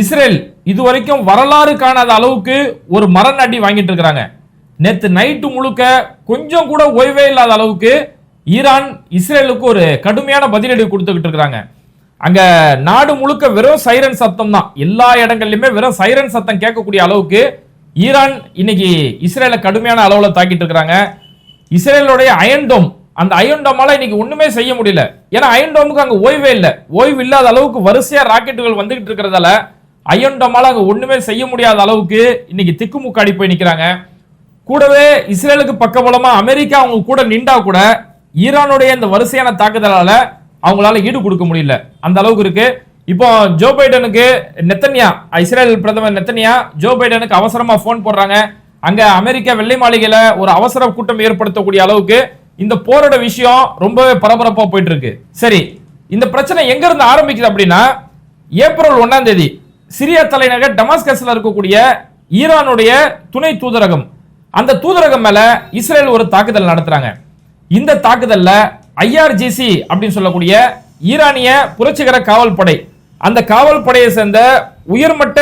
Israel இதுவரைக்கும் வரலாறு காணாத அளவுக்கு ஒரு மரண அடி வாங்கிட்டு இருக்கிறாங்க. நேற்று நைட்டு முழுக்க கொஞ்சம் கூட ஓய்வே இல்லாத அளவுக்கு ஈரான் இஸ்ரேலுக்கு ஒரு கடுமையான பதிலடி கொடுத்துக்கிட்டு இருக்கிறாங்க. அங்க நாடு முழுக்க வெறும் சைரன் சத்தம் தான். எல்லா இடங்கள்லயுமே வெறும் சைரன் சத்தம் கேட்கக்கூடிய அளவுக்கு ஈரான் இன்னைக்கு இஸ்ரேலை கடுமையான அளவுல தாக்கிட்டு இருக்கிறாங்க. இஸ்ரேலுடைய அயன்டோம் அந்த அயன்டோமால இன்னைக்கு ஒண்ணுமே செய்ய முடியல. ஏன்னா அயன்டோமுக்கு அங்க ஓய்வே இல்லை. ஓய்வு இல்லாத அளவுக்கு வரிசையா ராக்கெட்டுகள் வந்துகிட்டு இருக்கிறதால அயன்டோமால அங்க ஒண்ணுமே செய்ய முடியாத அளவுக்கு இன்னைக்கு திக்குமுக்காடி போய் நிக்கிறாங்க. கூடவே இஸ்ரேலுக்கு பக்கபலமா அமெரிக்கா அவங்க கூட நின்றா கூட ஈரானுடைய இந்த வரிசையான தாக்குதலால அவங்களால ஈடு கொடுக்க முடியல. அந்த அளவுக்கு இருக்கு. இப்போ ஜோ பைடனுக்கு நெத்தன்யா இஸ்ரேல் பிரதமர் நெத்தன்யா ஜோ பைடனுக்கு அவசரமா ஃபோன் போடுறாங்க. அங்க அமெரிக்கா வெள்ளை மாளிகையில ஒரு அவசர கூட்டம் ஏற்படுத்தக்கூடிய அளவுக்கு இந்த போரோட விஷயம் ரொம்பவே பரபரப்பா போயிட்டு இருக்கு. சரி இந்த பிரச்சனை எங்க இருந்து ஆரம்பிக்குது அப்படின்னா ஏப்ரல் ஒன்னாம் தேதி சிரியா தலைநகர் டமாஸ்கஸ்ல இருக்கக்கூடிய ஈரானுடைய துணை தூதரகம். அந்த தூதரகம் மேல இஸ்ரேல் ஒரு தாக்குதல் நடத்துறாங்க. இந்த தாக்குதல்ல ஐஆர்ஜிசி அப்படின்னு சொல்லக்கூடிய ஈரானிய புரட்சிகர காவல் படை அந்த காவல் படையை சேர்ந்த உயர்மட்ட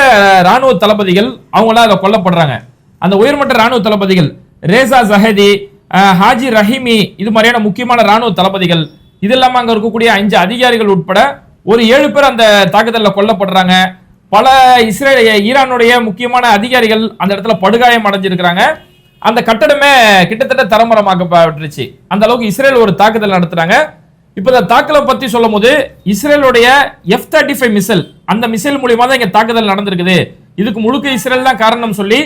ராணுவ தளபதிகள் அவங்களாம் அதில் கொல்லப்படுறாங்க. அந்த உயர்மட்ட ராணுவ தளபதிகள் ரேசா ஜஹதி ஹாஜி ரஹீமி இது மாதிரியான முக்கியமான ராணுவ தளபதிகள் இது இல்லாம அங்க இருக்கக்கூடிய அஞ்சு அதிகாரிகள் உட்பட ஒரு ஏழு பேர் அந்த தாக்குதலில் கொல்லப்படுறாங்க. பல இஸ்ரேல் ஈரானுடைய முக்கியமான அதிகாரிகள் அந்த இடத்துல படுகாயம் அடைஞ்சிருக்கிறாங்க. அந்த கட்டடமே கிட்டத்தட்ட தரமரமாக்கப்பட்டுருச்சு. அந்த அளவுக்கு இஸ்ரேல் ஒரு தாக்குதல் நடத்துறாங்க. இப்போ இந்த தாக்குதலை பத்தி சொல்லும் போது இஸ்ரேலுடைய எஃப் தேர்ட்டி ஃபைவ் மிசைல் அந்த மிசைல் மூலியமா தான் இங்க தாக்குதல் நடந்திருக்குது. இதுக்கு முழுக்க இஸ்ரேல் தான் காரணம் சொல்லி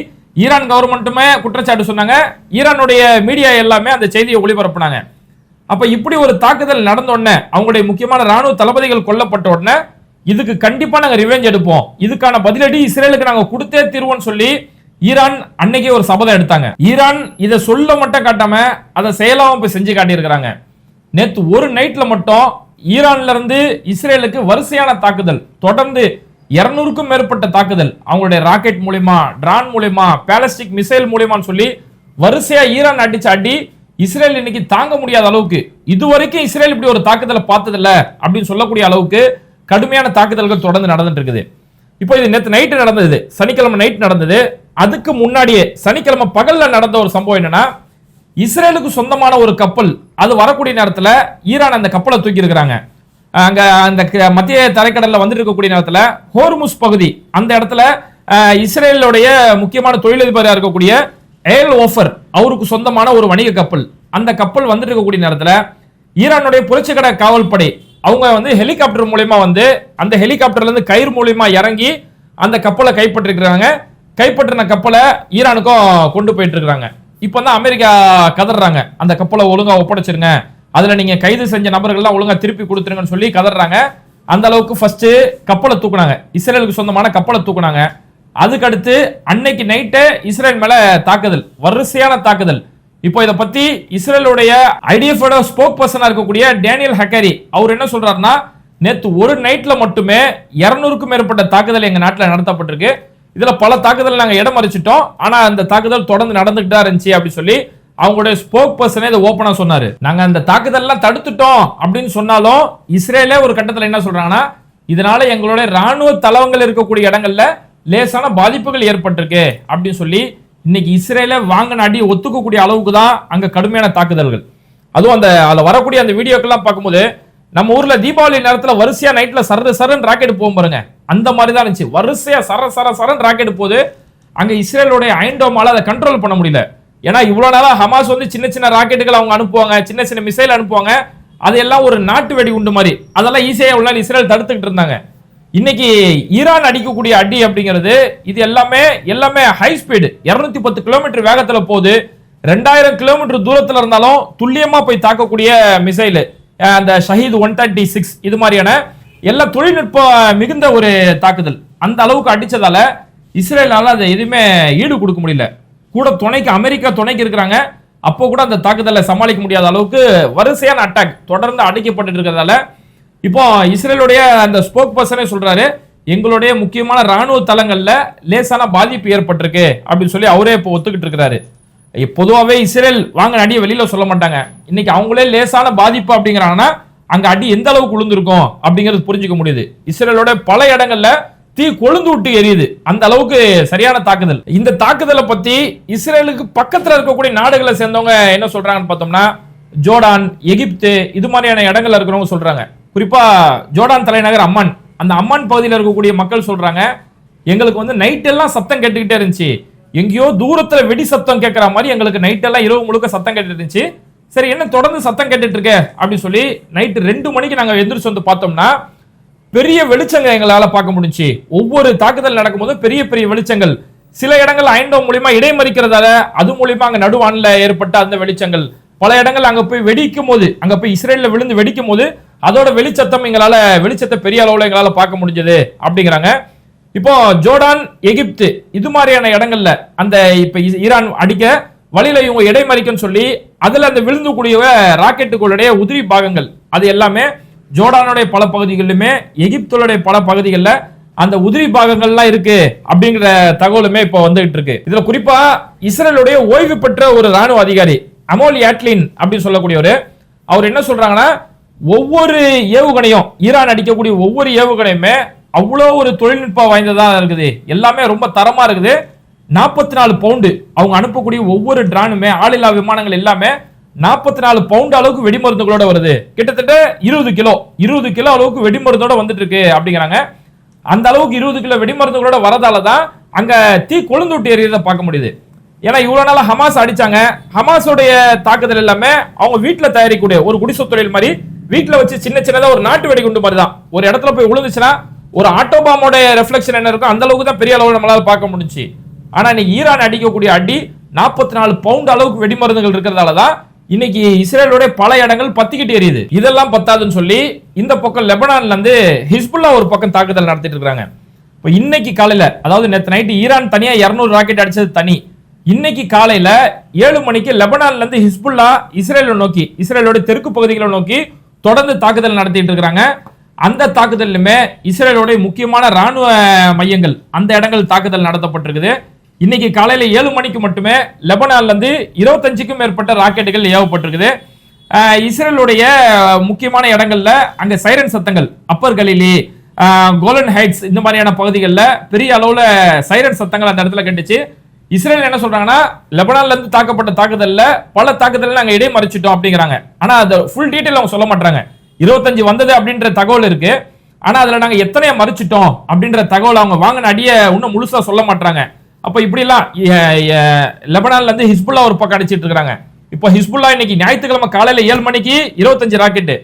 ஈரான் கவர்மெண்ட்டுமே குற்றச்சாட்டு சொன்னாங்க. ஈரானுடைய மீடியா எல்லாமே அந்த செய்தியை ஒளிபரப்புனாங்க. அப்ப இப்படி ஒரு தாக்குதல் நடந்த உடனே அவங்களுடைய முக்கியமான ராணுவ தளபதிகள் கொல்லப்பட்ட உடனே இதுக்கு கண்டிப்பா நாங்க ரிவெஞ்ச் எடுப்போம். இதுக்கான பதிலடி இஸ்ரேலுக்கு நாங்க கொடுத்தே தீர்வோம்னு சொல்லி ஈரான் அன்னைக்கே ஒரு சபதம் எடுத்தாங்க. ஈரான் இதை சொல்ல மட்டும் காட்டாம அதை செயலாவும் போய் செஞ்சு காட்டியிருக்கிறாங்க. நேத்து ஒரு நைட்ல மட்டும் ஈரான்ல இருந்து இஸ்ரேலுக்கு வரிசையான தாக்குதல் தொடர்ந்து இருநூறுக்கும் மேற்பட்ட தாக்குதல் அவங்களுடைய ராக்கெட் மூலியமா ட்ரான் மூலியமா பேலஸ்டிக் மிசைல் மூலியமான்னு சொல்லி வரிசையா ஈரான் அடிச்ச அடி இஸ்ரேல் இன்னைக்கு தாங்க முடியாத அளவுக்கு இதுவரைக்கும் இஸ்ரேல் இப்படி ஒரு தாக்குதலை பார்த்ததில்ல அப்படின்னு சொல்லக்கூடிய அளவுக்கு கடுமையான தாக்குதல்கள் தொடர்ந்து நடந்துட்டு இருக்குது. இப்போ இது நேற்று நைட்டு நடந்தது. சனிக்கிழமை நைட் நடந்தது. அதுக்கு முன்னாடியே சனிக்கிழமை பகல்ல நடந்த ஒரு சம்பவம் என்னன்னா இஸ்ரேலுக்கு சொந்தமான ஒரு கப்பல் அது வரக்கூடிய நேரத்தில் ஈரான் அந்த கப்பலை தூக்கி இருக்கிறாங்க அங்க அந்த க- மத்திய தரைக்கடல்ல வந்துட்டு இருக்கக்கூடிய நேரத்தில் ஹோர்முஸ் பகுதி அந்த இடத்துல இஸ்ரேலுடைய முக்கியமான தொழிலதிபராக இருக்கக்கூடிய ஏல் ஓஃபர் அவருக்கு சொந்தமான ஒரு வணிக கப்பல். அந்த கப்பல் வந்துட்டு இருக்கக்கூடிய நேரத்தில் ஈரானுடைய புரட்சிகர காவல்படை அவங்க வந்து ஹெலிகாப்டர் மூலயமா வந்து அந்த ஹெலிகாப்டர்லேருந்து கயிறு மூலயமா இறங்கி அந்த கப்பலை கைப்பற்றிருக்கிறாங்க. கைப்பற்றின கப்பலை ஈரானுக்கும் கொண்டு போயிட்டுருக்கிறாங்க. இப்போ தான் அமெரிக்கா கதறாங்க. அந்த கப்பலை ஒழுங்காக ஒப்படைச்சிருங்க. அதில் நீங்கள் கைது செஞ்ச நபர்கள்லாம் ஒழுங்காக திருப்பி கொடுத்துருங்கன்னு சொல்லி கதறாங்க. அந்த அளவுக்கு ஃபஸ்ட்டு கப்பலை தூக்குனாங்க. இஸ்ரேலுக்கு சொந்தமான கப்பலை தூக்குனாங்க. அதுக்கடுத்து அன்னைக்கு நைட்டு இஸ்ரேல் மேலே தாக்குதல். வரிசையான தாக்குதல். இப்போ இதை பத்தி இஸ்ரேலுடைய ஐடிஎஃப் ஸ்போக் பர்சனா இருக்கக்கூடிய டேனியல் ஹக்கரி அவர் என்ன சொல்றாருன்னா நேத்து ஒரு நைட்ல மட்டுமே இருநூறுக்கும் மேற்பட்ட தாக்குதல் எங்க நாட்டில் நடத்தப்பட்டிருக்கு. இதுல பல தாக்குதல் நாங்க இடம் மறிச்சிட்டோம். ஆனா அந்த தாக்குதல் தொடர்ந்து நடந்துகிட்டா இருந்துச்சு அப்படி சொல்லி அவங்களுடைய ஸ்போக் பர்சனே இதை ஓப்பனா சொன்னாரு. நாங்க அந்த தாக்குதல்லாம் தடுத்துட்டோம் அப்படின்னு சொன்னாலும் இஸ்ரேலே ஒரு கட்டத்துல என்ன சொல்றாங்கன்னா இதனால எங்களுடைய ராணுவ தளவங்கள் இருக்கக்கூடிய இடங்கள்ல லேசான பாதிப்புகள் ஏற்பட்டிருக்கு அப்படின்னு சொல்லி இன்னைக்கு இஸ்ரேல வாங்கின அடி ஒத்துக்கக்கூடிய அளவுக்கு தான் அங்க கடுமையான தாக்குதல்கள். அதுவும் அந்த அதில் வரக்கூடிய அந்த வீடியோக்கெல்லாம் பார்க்கும்போது நம்ம ஊர்ல தீபாவளி நேரத்தில் வரிசையா நைட்ல சர சரன் ராக்கெட் போகும் பாருங்க. அந்த மாதிரி தான் இருந்துச்சு. வரிசையா சர சர சரன் ராக்கெட் போது அங்க இஸ்ரேலுடைய ஐண்டோமால அதை கண்ட்ரோல் பண்ண முடியல. ஏன்னா இவ்வளவு நாளா ஹமாஸ் வந்து சின்ன சின்ன ராக்கெட்டுகள் அவங்க அனுப்புவாங்க சின்ன சின்ன மிசைல் அனுப்புவாங்க. அதெல்லாம் ஒரு நாட்டு வெடி உண்டு மாதிரி. அதெல்லாம் ஈஸியாக உள்ள இஸ்ரேல் தடுத்துக்கிட்டு இருந்தாங்க. இன்னைக்கு ஈரான் அடிக்கக்கூடிய அடி அப்படிங்கிறது இது எல்லாமே எல்லாமே ஹை ஸ்பீடு 210 பத்து கிலோமீட்டர் வேகத்துல போகுது. ரெண்டாயிரம் கிலோமீட்டர் தூரத்துல இருந்தாலும் துல்லியமா போய் தாக்கக்கூடிய மிசைல் அந்த ஷஹீத் ஒன் தேர்ட்டி சிக்ஸ் இது மாதிரியான எல்லா தொழில்நுட்ப மிகுந்த ஒரு தாக்குதல். அந்த அளவுக்கு அடிச்சதால இஸ்ரேலால அதை எதுவுமே ஈடு கொடுக்க முடியல. கூட துணைக்கு அமெரிக்கா துணைக்கு இருக்கிறாங்க. அப்போ கூட அந்த தாக்குதலை சமாளிக்க முடியாத அளவுக்கு வரிசையான அட்டாக் தொடர்ந்து அடிக்கப்பட்டு இருக்கிறதால இப்போ இஸ்ரேலுடைய அந்த ஸ்போக் பர்சனே சொல்றாரு எங்களுடைய முக்கியமான ராணுவ தளங்கள்ல லேசான பாதிப்பு ஏற்பட்டிருக்கு அப்படின்னு சொல்லி அவரே இப்போ ஒத்துக்கிட்டு இருக்கிறாரு. பொதுவாகவே இஸ்ரேல் வாங்க அடியை வெளியில சொல்ல மாட்டாங்க. இன்னைக்கு அவங்களே லேசான பாதிப்பு அப்படிங்கிறாங்கன்னா அங்க அடி எந்த அளவுக்கு விழுந்திருக்கும் அப்படிங்கிறது புரிஞ்சுக்க முடியுது. இஸ்ரேலோட பல இடங்கள்ல தீ கொழுந்து விட்டு எரியுது. அந்த அளவுக்கு சரியான தாக்குதல். இந்த தாக்குதலை பத்தி இஸ்ரேலுக்கு பக்கத்துல இருக்கக்கூடிய நாடுகளை சேர்ந்தவங்க என்ன சொல்றாங்கன்னு பார்த்தோம்னா ஜோர்டான் எகிப்து இது மாதிரியான இடங்கள்ல இருக்கிறவங்க சொல்றாங்க. குறிப்பாக ஜோர்டான் தலைநகர் அம்மான். அந்த அம்மான் பகுதியில் இருக்கக்கூடிய மக்கள் சொல்கிறாங்க எங்களுக்கு வந்து நைட்டெல்லாம் சத்தம் கேட்டுக்கிட்டே இருந்துச்சு. எங்கேயோ தூரத்தில் வெடி சத்தம் கேட்குற மாதிரி எங்களுக்கு நைட்டெல்லாம் இரவு முழுக்க சத்தம் கேட்டுட்டு இருந்துச்சு. சரி என்ன தொடர்ந்து சத்தம் கேட்டுட்டு இருக்க? அப்படின்னு சொல்லி நைட்டு ரெண்டு மணிக்கு நாங்கள் எந்திரிச்சு வந்து பார்த்தோம்னா பெரிய வெளிச்சங்கள் எங்களால் பார்க்க முடிஞ்சுச்சு. ஒவ்வொரு தாக்குதல் நடக்கும்போது பெரிய பெரிய வெளிச்சங்கள். சில இடங்கள் ஐண்டோ மூலியமா இடைமறிக்கிறதால அது மூலியமா அங்கே நடுவானில் ஏற்பட்ட அந்த வெளிச்சங்கள். பல இடங்கள் அங்க போய் வெடிக்கும் போது அங்க போய் இஸ்ரேலில் விழுந்து வெடிக்கும் போது அதோட வெளிச்சத்தம் எங்களால வெளிச்சத்தை பெரிய அளவுல எங்களால பார்க்க முடிஞ்சது அப்படிங்கிறாங்க. இப்போ ஜோர்டான் எகிப்து இது மாதிரியான இடங்கள்ல அந்த இப்ப ஈரான் அடிக்க வழியில இவங்க இடைமறிக்கன்னு சொல்லி அதுல அந்த விழுந்தக்கூடிய ராக்கெட்டுகளுடைய உதிரி பாகங்கள் அது எல்லாமே ஜோர்டானுடைய பல பகுதிகளிலுமே எகிப்துடைய பல பகுதிகளில் அந்த உதிரி பாகங்கள்லாம் இருக்கு அப்படிங்கிற தகவலுமே இப்போ வந்துகிட்டு இருக்கு. இதுல குறிப்பா இஸ்ரேலுடைய ஓய்வு பெற்ற ஒரு ராணுவ அதிகாரி அமோல் யாட்லின் அப்படின்னு சொல்லக்கூடியவர். அவர் என்ன சொல்றாங்கன்னா ஒவ்வொரு ஏவுகணையும் ஈரான் அடிக்கக்கூடிய ஒவ்வொரு ஏவுகணையுமே அவ்வளோ ஒரு தொழில்நுட்பம் வாய்ந்ததாக இருக்குது. எல்லாமே ரொம்ப தரமாக இருக்குது. நாற்பத்தி நாலு பவுண்டு அவங்க அனுப்பக்கூடிய ஒவ்வொரு ட்ரானுமே ஆளில்லா விமானங்கள் எல்லாமே நாற்பத்தி நாலு பவுண்டு அளவுக்கு வெடிமருந்துகளோட வருது. கிட்டத்தட்ட இருபது கிலோ இருபது கிலோ அளவுக்கு வெடிமருந்தோட வந்துட்டு இருக்கு அப்படிங்கிறாங்க. அந்த அளவுக்கு இருபது கிலோ வெடிமருந்துகளோட வரதால தான் அங்கே தீ கொழுந்து விட்டு எறியதை பார்க்க முடியுது. ஏன்னா இவ்வளவு நாளா ஹமாஸ் அடிச்சாங்க. ஹமாஸோடைய தாக்குதல் எல்லாமே அவங்க வீட்டுல தயாரிக்கக்கூடிய ஒரு குடிசை தொழில் மாதிரி வீட்டுல வச்சு சின்ன சின்னதா ஒரு நாட்டு வெடிகுண்டு மாதிரி தான் ஒரு இடத்துல போய் விழுந்துச்சுன்னா ஒரு ஆட்டோபாமோட ரெஃப்ளெக்ஷன் என்ன இருக்கும் அந்த அளவுக்கு தான் பெரிய அளவு நம்மளால பார்க்க முடிஞ்சு ஆனா இன்னைக்கு ஈரான் அடிக்கக்கூடிய அடி நாற்பத்தி நாலு பவுண்ட் அளவுக்கு வெடிமருந்துகள் இருக்கிறதால தான் இன்னைக்கு இஸ்ரேலுடைய பல இடங்கள் பத்திக்கிட்டு எரியுது. இதெல்லாம் பத்தாதுன்னு சொல்லி இந்த பக்கம் லெபனான்ல இருந்து ஹிஸ்புல்லா ஒரு பக்கம் தாக்குதல் நடத்திட்டு இருக்காங்க இப்போ இன்னைக்கு காலையில அதாவது நேற்று நைட்டு ஈரான் தனியா 200 ராக்கெட் அடிச்சது தனி. இன்னைக்கு காலையில ஏழு மணிக்கு லெபனான்ல இருந்து ஹிஸ்புல்லா இஸ்ரேலை நோக்கி இஸ்ரேலோட தெற்கு பகுதிகளை நோக்கி தொடர்ந்து தாக்குதல் நடத்திட்டு இருக்கிறாங்க அந்த தாக்குதலுமே இஸ்ரேலோடைய முக்கியமான ராணுவ மையங்கள் அந்த இடங்கள் தாக்குதல் நடத்தப்பட்டிருக்குது. இன்னைக்கு காலையில ஏழு மணிக்கு மட்டுமே லெபனான்ல இருந்து இருபத்தஞ்சுக்கும் மேற்பட்ட ராக்கெட்டுகள் ஏவப்பட்டிருக்குது. இஸ்ரேலுடைய முக்கியமான இடங்கள்ல அங்க சைரன் சத்தங்கள் அப்பர் கலிலி கோலன் ஹைட்ஸ் இந்த மாதிரியான பகுதிகளில் பெரிய அளவுல சைரன் சத்தங்கள் அந்த இடத்துல கண்டுச்சு. இஸ்ரேல் என்ன சொல்றாங்கன்னா லெபனான்ல இருந்து தாக்கப்பட்ட தாக்குதல்ல பல தாக்குதல் நாங்க இடைமறிச்சிட்டோம் அப்படிங்கிறாங்க. ஆனா அது ஃபுல் டீட்டெயில் அவங்க சொல்ல மாட்டாங்க இருபத்தஞ்சு வந்தது அப்படின்ற தகவல் இருக்கு. ஆனா அதுல நாங்க எத்தனைய மறைச்சிட்டோம் அப்படின்ற தகவல் அவங்க வாங்கின அடிய இன்னும் முழுசா சொல்ல மாட்டாங்க அப்ப இப்படிலாம் எ- லெபனான்ல இருந்து ஹிஸ்புல்லா ஒரு பக்கம் அடிச்சிட்டு இருக்காங்க. இப்போ ஹிஸ்புல்லா இன்னைக்கு ஞாயிற்றுக்கிழமை காலையில ஏழு மணிக்கு இருபத்தஞ்சு ராக்கெட்டு.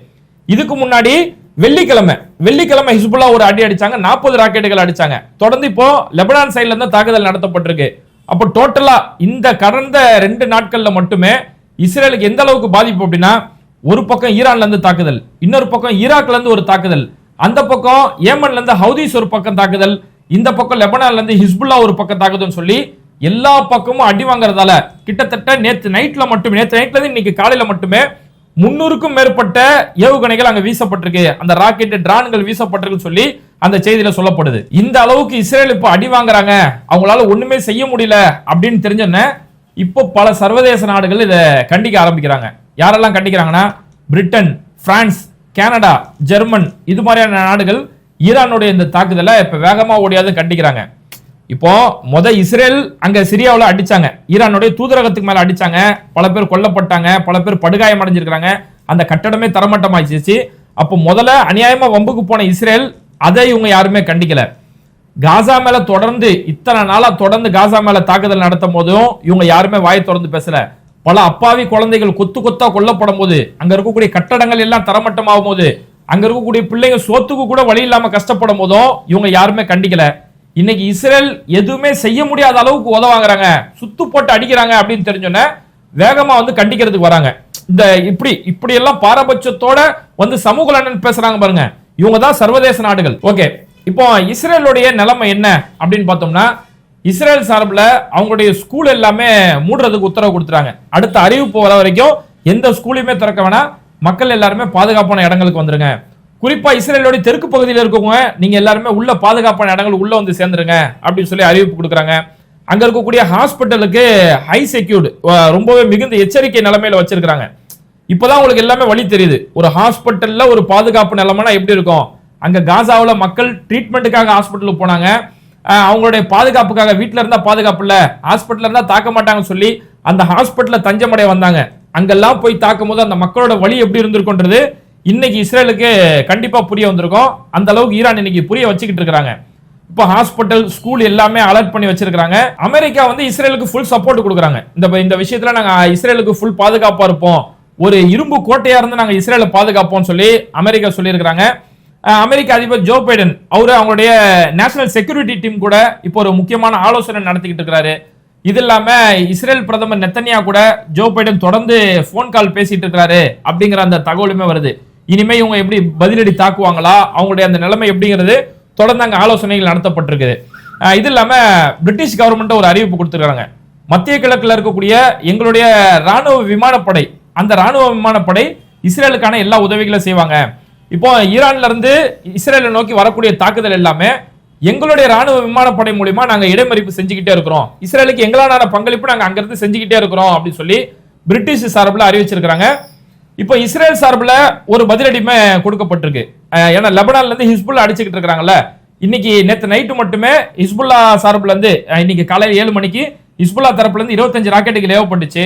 இதுக்கு முன்னாடி வெள்ளிக்கிழமை வெள்ளிக்கிழமை ஹிஸ்புல்லா ஒரு அடி அடிச்சாங்க நாற்பது ராக்கெட்டுகள் அடிச்சாங்க. தொடர்ந்து இப்போ லெபனான் சைட்ல இருந்து தாக்குதல் நடத்தப்பட்டிருக்கு. அப்போ டோட்டலா இந்த கடந்த ரெண்டு நாட்கள்ல மட்டுமே இஸ்ரேலுக்கு எந்த அளவுக்கு பாதிப்பு அப்படின்னா ஒரு பக்கம் ஈரான்ல இருந்து தாக்குதல் இன்னொரு பக்கம் ஈராக்ல இருந்து ஒரு தாக்குதல். அந்த பக்கம் ஏமன்ல இருந்து ஹவுதீஸ் ஒரு பக்கம் தாக்குதல் இந்த பக்கம் லெபனான்ல இருந்து ஹிஸ்புல்லா ஒரு பக்கம் தாக்குதல்னு சொல்லி எல்லா பக்கமும் அடி வாங்குறதால கிட்டத்தட்ட நேற்று நைட்ல மட்டுமே நேற்று நைட்ல இருந்து இன்னைக்கு காலையில மட்டுமே முன்னூறுக்கும் மேற்பட்ட ஏவுகணைகள் அங்க வீசப்பட்டிருக்கு. அந்த ராக்கெட் டிரான்கள் வீசப்பட்டிருக்குன்னு சொல்லி அந்த செய்தியில சொல்லப்படுது. இந்த அளவுக்கு இஸ்ரேல் இப்ப அடி வாங்குறாங்க. அவங்களால ஒண்ணுமே செய்ய முடியல அப்படின்னு தெரிஞ்சோன்னே இப்போ பல சர்வதேச நாடுகள் இதை கண்டிக்க ஆரம்பிக்கிறாங்க. யாரெல்லாம் கண்டிக்கிறாங்கன்னா? பிரிட்டன் பிரான்ஸ் கனடா ஜெர்மன் இது மாதிரியான நாடுகள் ஈரானுடைய இந்த தாக்குதலை இப்ப வேகமா ஓடியாது கண்டிக்கிறாங்க. இப்போ முத இஸ்ரேல் அங்க சிரியாவில் அடிச்சாங்க. ஈரானுடைய தூதரகத்துக்கு மேல அடிச்சாங்க. பல பேர் கொல்லப்பட்டாங்க. பல பேர் படுகாயம் அடைஞ்சிருக்கிறாங்க அந்த கட்டடமே தரமட்டமாயிடுச்சு. அப்போ முதல்ல அநியாயமா வம்புக்கு போன இஸ்ரேல் அதை இவங்க யாருமே கண்டிக்கல. காசா மேல தொடர்ந்து இத்தனை நாளா தொடர்ந்து காசா மேல தாக்குதல் நடத்தும் போதும் இவங்க யாருமே வாயை தொடர்ந்து பேசல. பல அப்பாவி குழந்தைகள் கொத்து கொத்தா கொல்லப்படும் போது அங்க இருக்கக்கூடிய கட்டடங்கள் எல்லாம் தரமட்டமாகும் போது அங்க இருக்கக்கூடிய பிள்ளைங்க சோத்துக்கு கூட வழி இல்லாம கஷ்டப்படும் போதும் இவங்க யாருமே கண்டிக்கல. இன்னைக்கு இஸ்ரேல் எதுவுமே செய்ய முடியாத அளவுக்கு உதவாங்கிறாங்க. சுத்து போட்டு அடிக்கிறாங்க அப்படின்னு தெரிஞ்சோன்னே வேகமா வந்து கண்டிக்கிறதுக்கு வராங்க. இந்த இப்படி இப்படி எல்லாம் பாரபட்சத்தோட வந்து சமூக நலன் பேசுறாங்க பாருங்க. இவங்க தான் சர்வதேச நாடுகள். ஓகே இப்போ இஸ்ரேலுடைய நிலைமை என்ன அப்படின்னு பார்த்தோம்னா இஸ்ரேல் சார்பில் அவங்களுடைய ஸ்கூல் எல்லாமே மூடுறதுக்கு உத்தரவு கொடுத்துறாங்க அடுத்த அறிவிப்பு வர வரைக்கும் எந்த ஸ்கூலையுமே திறக்க வேணாம். மக்கள் எல்லாருமே பாதுகாப்பான இடங்களுக்கு வந்துருங்க. குறிப்பா இஸ்ரேலோட தெற்கு பகுதியில் இருக்கவங்க நீங்க எல்லாருமே உள்ள பாதுகாப்பான இடங்கள் உள்ள வந்து சேர்ந்துருங்க அப்படின்னு சொல்லி அறிவிப்பு கொடுக்குறாங்க. அங்க இருக்கக்கூடிய ஹாஸ்பிட்டலுக்கு ஹை செக்யூர்டு ரொம்பவே மிகுந்த எச்சரிக்கை நிலைமையில வச்சிருக்காங்க இப்போதான் உங்களுக்கு எல்லாமே வழி தெரியுது. ஒரு ஹாஸ்பிட்டலில் ஒரு பாதுகாப்பு நிலைமைனா எப்படி இருக்கும்? அங்கே காசாவில் மக்கள் ட்ரீட்மெண்ட்டுக்காக ஹாஸ்பிட்டலுக்கு போனாங்க. அவங்களுடைய பாதுகாப்புக்காக வீட்டில் இருந்தால் பாதுகாப்பு இல்லை. ஹாஸ்பிட்டலில் இருந்தால் தாக்க மாட்டாங்கன்னு சொல்லி அந்த ஹாஸ்பிட்டலில் தஞ்சமடைய வந்தாங்க. அங்கெல்லாம் போய் தாக்கும் போது அந்த மக்களோட வழி எப்படி இருந்திருக்குன்றது இன்னைக்கு இஸ்ரேலுக்கு கண்டிப்பாக புரிய வந்திருக்கும். அந்த அளவுக்கு ஈரான் இன்னைக்கு புரிய வச்சுக்கிட்டு இருக்கிறாங்க. இப்போ ஹாஸ்பிட்டல் ஸ்கூல் எல்லாமே அலர்ட் பண்ணி வச்சிருக்காங்க அமெரிக்கா வந்து இஸ்ரேலுக்கு ஃபுல் சப்போர்ட் கொடுக்குறாங்க. இந்த இந்த விஷயத்தில் நாங்கள் இஸ்ரேலுக்கு ஃபுல் பாதுகாப்பாக இருப்போம். ஒரு இரும்பு கோட்டையா இருந்து நாங்க இஸ்ரேலை பாதுகாப்போம்னு சொல்லி அமெரிக்கா சொல்லியிருக்கிறாங்க. அமெரிக்க அதிபர் ஜோ பைடன் அவர் அவங்களுடைய நேஷனல் செக்யூரிட்டி டீம் கூட இப்போ ஒரு முக்கியமான ஆலோசனை நடத்திக்கிட்டு இருக்கிறாரு. இது இல்லாம இஸ்ரேல் பிரதமர் நெத்தனியா கூட ஜோ பைடன் தொடர்ந்து ஃபோன் கால் பேசிட்டு இருக்கிறாரு அப்படிங்கிற அந்த தகவலுமே வருது. இனிமே இவங்க எப்படி பதிலடி தாக்குவாங்களா? அவங்களுடைய அந்த நிலைமை எப்படிங்கிறது தொடர்ந்து அங்கே ஆலோசனைகள் நடத்தப்பட்டிருக்குது. இது இல்லாம பிரிட்டிஷ் கவர்மெண்ட் ஒரு அறிவிப்பு கொடுத்துருக்காங்க. மத்திய கிழக்கில் இருக்கக்கூடிய எங்களுடைய ராணுவ விமானப்படை அந்த ராணுவ விமானப்படை இஸ்ரேலுக்கான எல்லா உதவிகளும் செய்வாங்க. இப்போ ஈரான்ல இருந்து இஸ்ரேலை நோக்கி வரக்கூடிய தாக்குதல் எல்லாமே எங்களுடைய ராணுவ விமானப்படை மூலியமா நாங்க இடைமறிப்பு செஞ்சுக்கிட்டே இருக்கிறோம். இஸ்ரேலுக்கு எங்களான பங்களிப்பு நாங்க அங்கிருந்து செஞ்சுக்கிட்டே இருக்கிறோம் அப்படின்னு சொல்லி பிரிட்டிஷ் சார்பில் அறிவிச்சிருக்கிறாங்க. இப்போ இஸ்ரேல் சார்பில் ஒரு பதிலடிமே கொடுக்கப்பட்டிருக்கு. ஏன்னா லெபனான்ல இருந்து ஹிஸ்புல்லா அடிச்சுக்கிட்டு இருக்கிறாங்கல்ல. இன்னைக்கு நேற்று நைட்டு மட்டுமே ஹிஸ்புல்லா சார்பில் இருந்து இன்னைக்கு காலையில் ஏழு மணிக்கு ஹிஸ்புல்லா தரப்புல இருந்து இருபத்தஞ்சு ராக்கெட்டுகள் ஏவப்பட்டுச்சு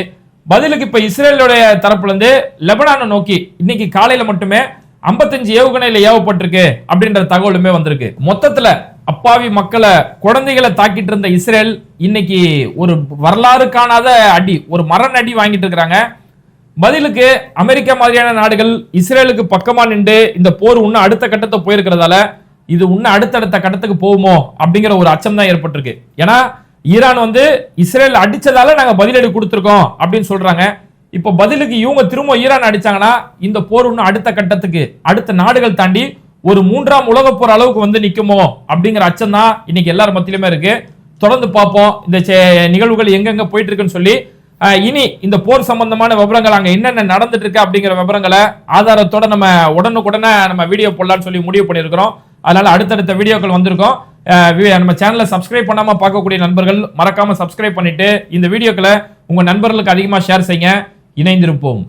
பதிலுக்கு இப்ப இஸ்ரேலுடைய தரப்புல இருந்து லெபனானை நோக்கி இன்னைக்கு காலையில மட்டுமே 55 ஏவுகணையில ஏவப்பட்டிருக்கு அப்படின்ற தகவலுமே வந்திருக்கு. மொத்தத்துல அப்பாவி மக்களை குழந்தைகளை தாக்கிட்டு இருந்த இஸ்ரேல் இன்னைக்கு ஒரு வரலாறு காணாத அடி ஒரு மரண அடி வாங்கிட்டு இருக்கிறாங்க. பதிலுக்கு அமெரிக்கா மாதிரியான நாடுகள் இஸ்ரேலுக்கு பக்கமா நின்று இந்த போர் இன்னும் அடுத்த கட்டத்தை போயிருக்கிறதால இது இன்னும் அடுத்தடுத்த கட்டத்துக்கு போகுமோ அப்படிங்கிற ஒரு அச்சம் தான் ஏற்பட்டிருக்கு. ஏன்னா ஈரான் வந்து இஸ்ரேல் அடிச்சதால நாங்க பதிலடி கொடுத்துருக்கோம் அப்படின்னு சொல்றாங்க. இப்போ பதிலுக்கு இவங்க திரும்ப ஈரான் அடிச்சாங்கன்னா இந்த போர் இன்னும் அடுத்த கட்டத்துக்கு அடுத்த நாடுகள் தாண்டி ஒரு மூன்றாம் உலக போர் அளவுக்கு வந்து நிக்குமோ அப்படிங்கிற அச்சம் தான் இன்னைக்கு எல்லார் மத்தியிலுமே இருக்கு. தொடர்ந்து பார்ப்போம். இந்த நிகழ்வுகள் எங்கெங்க போயிட்டு இருக்குன்னு சொல்லி இனி இந்த போர் சம்பந்தமான விவரங்கள் அங்க என்னென்ன நடந்துட்டு இருக்கு அப்படிங்கிற விவரங்களை ஆதாரத்தோட நம்ம உடனுக்குடனே நம்ம வீடியோ போடலாம்னு சொல்லி முடிவு பண்ணியிருக்கிறோம். அதனால அடுத்தடுத்த வீடியோக்கள் வந்திருக்கோம். நம்ம சேனலை சப்ஸ்கிரைப் பண்ணாமல் பார்க்கக்கூடிய நண்பர்கள் மறக்காமல் சப்ஸ்கிரைப் பண்ணிட்டு இந்த வீடியோக்களை உங்கள் நண்பர்களுக்கு அதிகமாக ஷேர் செய்ய இணைந்திருப்போம்.